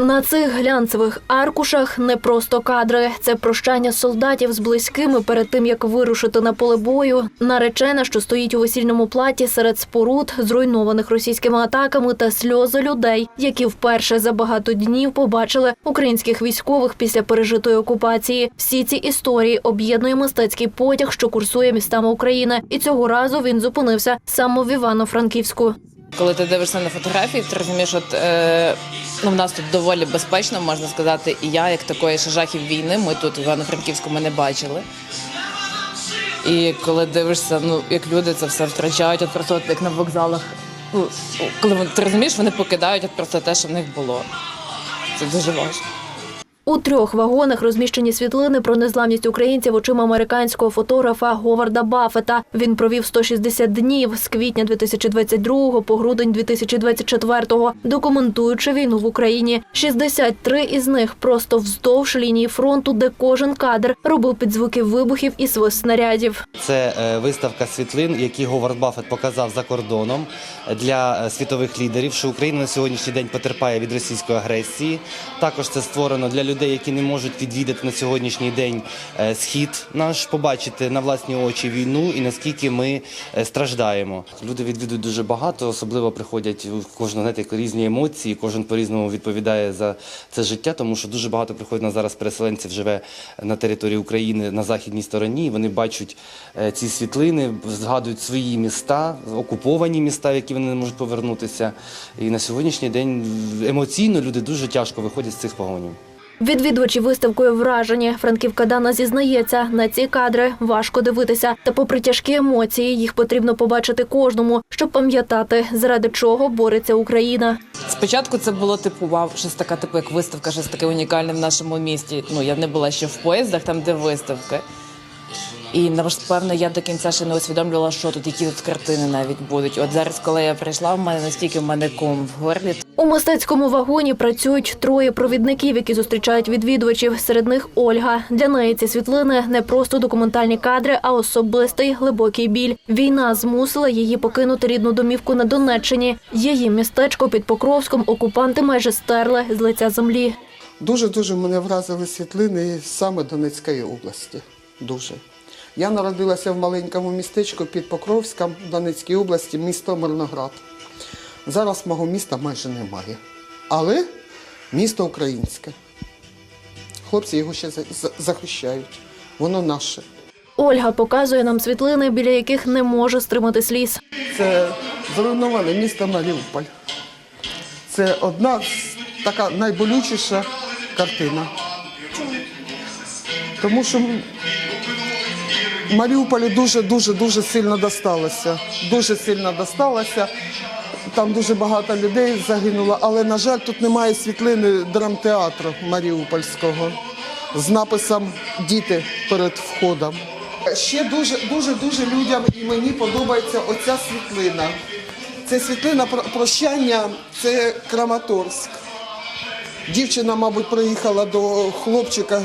На цих глянцевих аркушах не просто кадри. Це прощання солдатів з близькими перед тим, як вирушити на поле бою. Наречена, що стоїть у весільному платі серед споруд, зруйнованих російськими атаками, та сльози людей, які вперше за багато днів побачили українських військових після пережитої окупації. Всі ці історії об'єднує мистецький потяг, що курсує містами України. І цього разу він зупинився саме в Івано-Франківську. Коли ти дивишся на фотографії, ти розумієш, от е, ну в нас тут доволі безпечно, можна сказати, і я, як такої ще жахів війни, ми тут в Івано-Франківську ми не бачили. І коли дивишся, ну як люди це все втрачають, от просто от як на вокзалах. Ну, коли ти розумієш, вони покидають от просто те, що в них було. Це дуже важко. У трьох вагонах розміщені світлини про незламність українців очима американського фотографа Говарда Баффета. Він провів 160 днів з квітня 2022 по грудень 2024, документуючи війну в Україні. 63 із них просто вздовж лінії фронту, де кожен кадр робив під звуки вибухів і свист снарядів. Це е, виставка світлин, які Говард Баффет показав за кордоном для е, світових лідерів, що Україна на сьогоднішній день потерпає від російської агресії. Також це створено для людей, які не можуть відвідати на сьогоднішній день е, схід наш, побачити на власні очі війну і наскільки ми е, страждаємо. Люди відвідують дуже багато, особливо приходять у кожного знаєте, різні емоції. Кожен по-різному відповідає за це життя, тому що дуже багато приходить на зараз переселенців живе на території України на західній стороні. Вони бачать е, ці світлини, згадують свої міста, окуповані міста, в які вони не можуть повернутися. І на сьогоднішній день емоційно люди дуже тяжко виходять з цих вагонів. Відвідувачі виставкою вражені. Франківка Дана зізнається, на ці кадри важко дивитися. Та, попри тяжкі емоції, їх потрібно побачити кожному, щоб пам'ятати, заради чого бореться Україна. Спочатку це було типу вау, щось така, типу, як виставка, щось таке унікальне в нашому місті. Ну я не була ще в поїздах, там де виставки. І напевно я до кінця ще не усвідомлювала, що тут, які тут картини навіть будуть. От зараз, коли я прийшла, в мене настільки в мене ком в горлі. У мистецькому вагоні працюють троє провідників, які зустрічають відвідувачів. Серед них Ольга. Для неї ці світлини не просто документальні кадри, а особистий глибокий біль. Війна змусила її покинути рідну домівку на Донеччині. Її містечко під Покровськом окупанти майже стерли з лиця землі. Дуже дуже мене вразили світлини саме Донецької області. Дуже. Я народилася в маленькому містечку під Покровськом Донецькій області, місто Мирноград. Зараз мого міста майже немає. Але місто українське. Хлопці його ще за- за- захищають. Воно наше. Ольга показує нам світлини, біля яких не може стримати сліз. Це зруйноване місто Маріуполь. Це одна з- така найболючіша картина. Тому що Маріуполю дуже дуже дуже сильно досталося. Дуже сильно досталося. Там дуже багато людей загинуло, але, на жаль, тут немає світлини драмтеатру Маріупольського з написом Діти перед входом. Ще дуже дуже людям і мені подобається оця світлина. Це світлина про- прощання, це Краматорськ. Дівчина, мабуть, приїхала до хлопчика.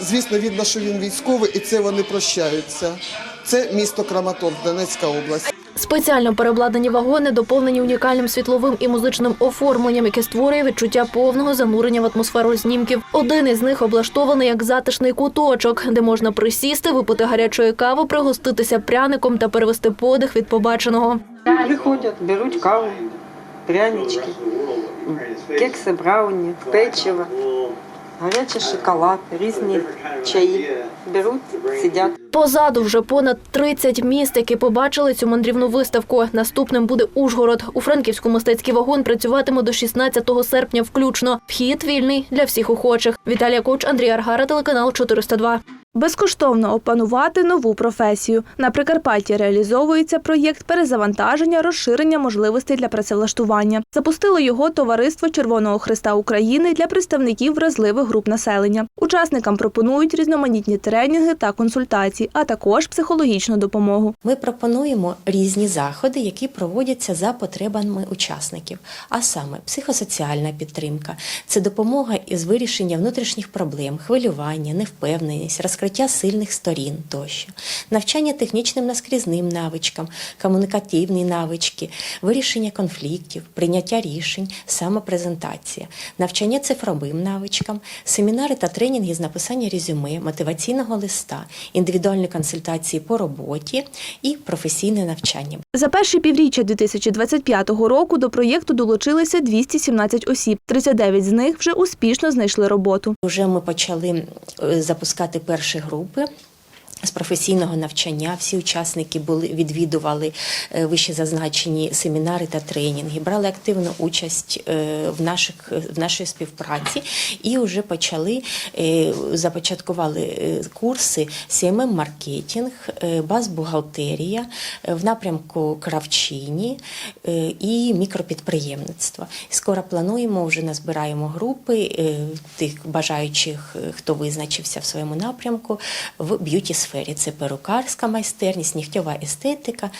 Звісно, видно, що він військовий, і це вони прощаються. Це місто Краматорськ, Донецька область. Спеціально переобладнані вагони доповнені унікальним світловим і музичним оформленням, яке створює відчуття повного занурення в атмосферу знімків. Один із них облаштований як затишний куточок, де можна присісти, випити гарячої кави, пригоститися пряником та перевести подих від побаченого. Приходять, беруть каву, прянички, кекси, брауні, печиво, гарячий шоколад, різні чаї. Беруть, сидять. Позаду вже понад 30 міст, які побачили цю мандрівну виставку. Наступним буде Ужгород. У Франківську мистецький вагон працюватиме до 16 серпня включно. Вхід вільний для всіх охочих. Віталія Коч, Андрій Аргара, телеканал 402. Безкоштовно опанувати нову професію. На Прикарпатті реалізовується проєкт перезавантаження, розширення можливостей для працевлаштування. Запустило його товариство Червоного Христа України для представників вразливих груп населення. Учасникам пропонують різноманітні тренінги та консультації, а також психологічну допомогу. Ми пропонуємо різні заходи, які проводяться за потребами учасників, а саме психосоціальна підтримка, це допомога із вирішення внутрішніх проблем, хвилювання, невпевненість, розкриття відкриття сильних сторін тощо, навчання технічним наскрізним навичкам, комунікативні навички, вирішення конфліктів, прийняття рішень, самопрезентація, навчання цифровим навичкам, семінари та тренінги з написання резюме, мотиваційного листа, індивідуальні консультації по роботі і професійне навчання. За перші півріччя 2025 року до проєкту долучилися 217 осіб. 39 з них вже успішно знайшли роботу. Вже ми почали е, запускати перші групи. З професійного навчання всі учасники були відвідували е, вище зазначені семінари та тренінги, брали активну участь е, в наших в нашій співпраці і вже почали е, започаткували е, курси cmm маркетинг, баз-бухгалтерія е, в напрямку кравчині е, і мікропідприємництва. Скоро плануємо вже назбираємо групи е, тих бажаючих, е, хто визначився в своєму напрямку в б'юті сфері. Це перукарська майстерність, нігтьова естетика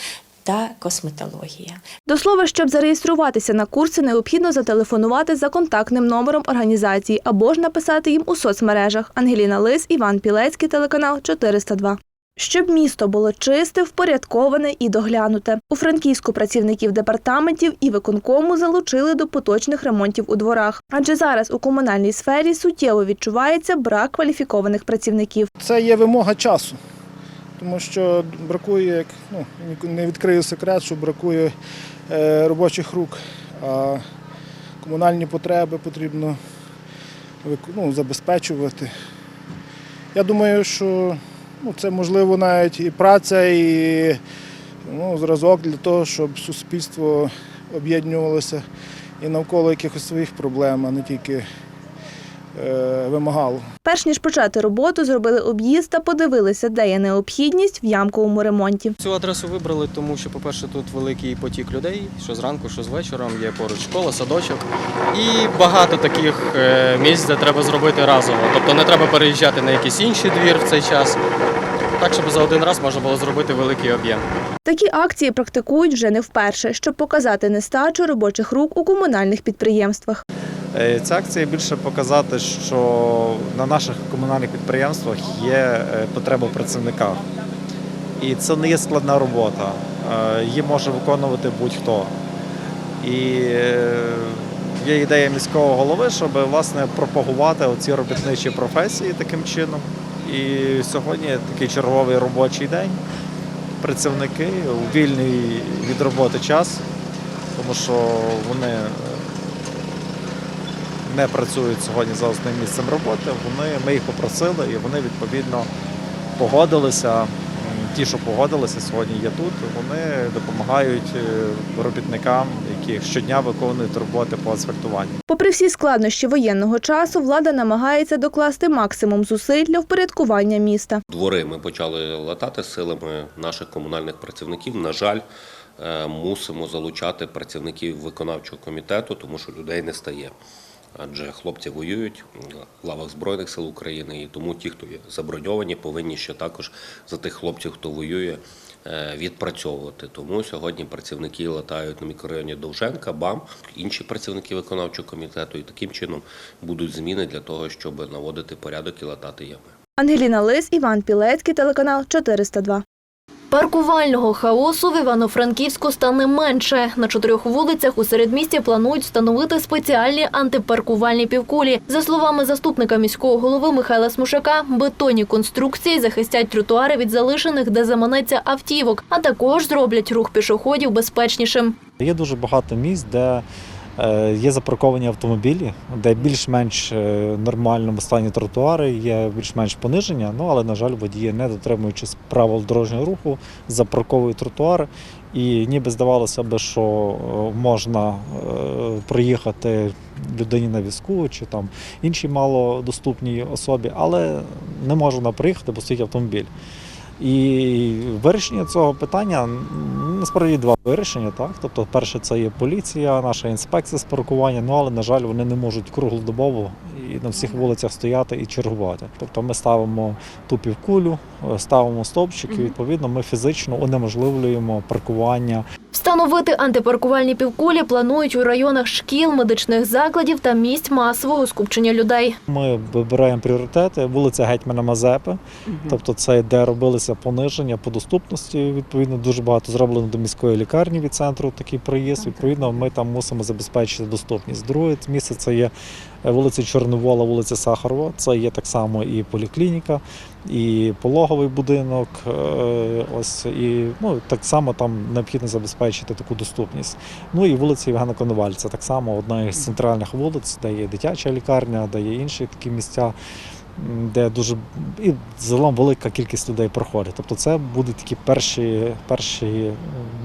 та косметологія. До слова, щоб зареєструватися на курси, необхідно зателефонувати за контактним номером організації або ж написати їм у соцмережах. Ангеліна Лис, Іван Пілецький, телеканал 402. Щоб місто було чисте, впорядковане і доглянуте. У Франківську працівників департаментів і виконкому залучили до поточних ремонтів у дворах. Адже зараз у комунальній сфері суттєво відчувається брак кваліфікованих працівників. Це є вимога часу, тому що бракує, як ну, не відкрию секрет, що бракує е, робочих рук, а комунальні потреби потрібно ну, забезпечувати. Я думаю, що ну, це можливо навіть і праця, і ну, зразок для того, щоб суспільство об'єднувалося і навколо якихось своїх проблем, а не тільки е, вимагало. Перш ніж почати роботу, зробили об'їзд та подивилися, де є необхідність в ямковому ремонті. Цю адресу вибрали, тому що, по-перше, тут великий потік людей, що зранку, що з вечором, є поруч школа, садочок. І багато таких е, місць, де треба зробити разово. Тобто не треба переїжджати на якийсь інший двір в цей час. Так, щоб за один раз можна було зробити великий об'єм. Такі акції практикують вже не вперше, щоб показати нестачу робочих рук у комунальних підприємствах. Е, Ця акція більше показати, що на наших комунальних підприємствах є е, потреба в працівниках. І це не є складна робота. Е, Її може виконувати будь-хто. І є ідея міського голови, щоб власне пропагувати оці робітничі професії таким чином. І сьогодні такий черговий робочий день. Працівники у вільний від роботи час, тому що вони е, не працюють сьогодні за основним місцем роботи. Вони, ми їх попросили і вони відповідно погодилися. Ті, що погодилися, сьогодні є тут. Вони допомагають е, робітникам, які щодня виконують роботи по асфальтуванню. Попри всі складнощі воєнного часу, влада намагається докласти максимум зусиль для впорядкування міста. Двори ми почали латати силами наших комунальних працівників. На жаль, е, мусимо залучати працівників виконавчого комітету, тому що людей не стає. Адже хлопці воюють в лавах Збройних сил України, і тому ті, хто є заброньовані, повинні ще також за тих хлопців, хто воює, е, відпрацьовувати. Тому сьогодні працівники латають на мікрорайоні Довженка, БАМ, інші працівники виконавчого комітету, і таким чином будуть зміни для того, щоб наводити порядок і латати ями. Ангеліна Лис, Іван Пілецький, телеканал 402. Паркувального хаосу в Івано-Франківську стане менше. На чотирьох вулицях у середмісті планують встановити спеціальні антипаркувальні півкулі. За словами заступника міського голови Михайла Смушака, бетонні конструкції захистять тротуари від залишених, де заманеться автівок, а також зроблять рух пішоходів безпечнішим. Є дуже багато місць, де є запарковані автомобілі, де більш-менш е, нормальному стані тротуари, є більш-менш пониження. Ну але на жаль, водії, не дотримуючись правил дорожнього руху, запарковують тротуари. І ніби здавалося б, що е, можна е, проїхати людині на візку чи там іншій малодоступній особі, але не можна проїхати, бо стоїть автомобіль. І вирішення цього питання насправді два вирішення. Так, тобто, перше, це є поліція, наша інспекція з паркування. Ну але на жаль, вони не можуть круглодобово і на всіх вулицях стояти і чергувати. Тобто, ми ставимо ту півкулю, е, ставимо стовпчик, і відповідно ми фізично унеможливлюємо паркування Встановити антипаркувальні півкулі планують у районах шкіл, медичних закладів та місць масового скупчення людей. Ми вибираємо пріоритети. Вулиця Гетьмана Мазепи, тобто це де робилися пониження по доступності. Відповідно, дуже багато зроблено до міської лікарні від центру такий проїзд. Відповідно, ми там мусимо забезпечити доступність. Друге місце це є вулиця Чорновола, вулиця Сахарова. Це є так само і поліклініка, і пологовий будинок. е, Ось і ну так само там необхідно забезпечити таку доступність. Ну і вулиця Євгена Коновальця, так само одна із центральних вулиць, де є дитяча лікарня, де є інші такі місця, де дуже і загалом велика кількість людей проходить. Тобто це будуть такі перші, перші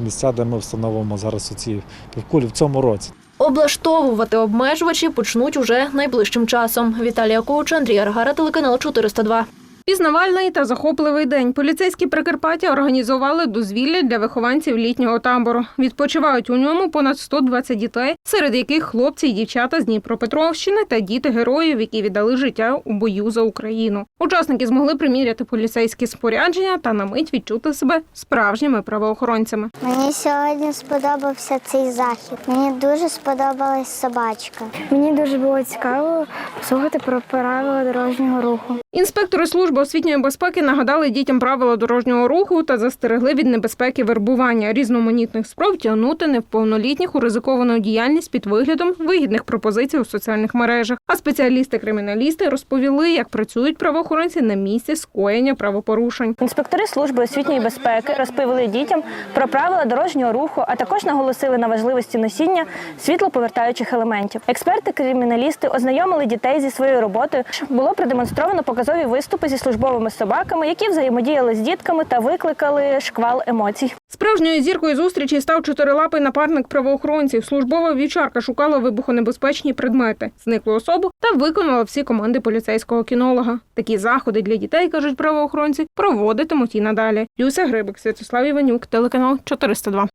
місця, де ми встановимо зараз ці півкулі в цьому році. Облаштовувати обмежувачі почнуть уже найближчим часом. Віталія Коуч, Андрій Аргара, телеканал 402. Пізнавальний та захопливий день. Поліцейські Прикарпаття організували дозвілля для вихованців літнього табору. Відпочивають у ньому понад 120 дітей, серед яких хлопці і дівчата з Дніпропетровщини та діти героїв, які віддали життя у бою за Україну. Учасники змогли приміряти поліцейські спорядження та на мить відчути себе справжніми правоохоронцями. Мені сьогодні сподобався цей захід. Мені дуже сподобалась собачка. Мені дуже було цікаво послухати про правила дорожнього руху. Інспектори служби освітньої безпеки нагадали дітям правила дорожнього руху та застерегли від небезпеки вербування різноманітних спроб тягнути неповнолітніх у ризиковану діяльність під виглядом вигідних пропозицій у соціальних мережах. А спеціалісти-криміналісти розповіли, як працюють правоохоронці на місці скоєння правопорушень. Інспектори служби освітньої безпеки розповіли дітям про правила дорожнього руху, а також наголосили на важливості носіння світлоповертаючих елементів. Експерти-криміналісти ознайомили дітей зі своєю роботою. Було продемонстровано показові виступи зі службовими собаками, які взаємодіяли з дітками та викликали шквал емоцій. Справжньою зіркою зустрічі став чотирилапий напарник правоохоронців. Службова вівчарка шукала вибухонебезпечні предмети, зниклу особу та виконала всі команди поліцейського кінолога. Такі заходи для дітей, кажуть правоохоронці, проводитимуть і надалі. Люся Грибик, Святослав Іванюк, телеканал 402.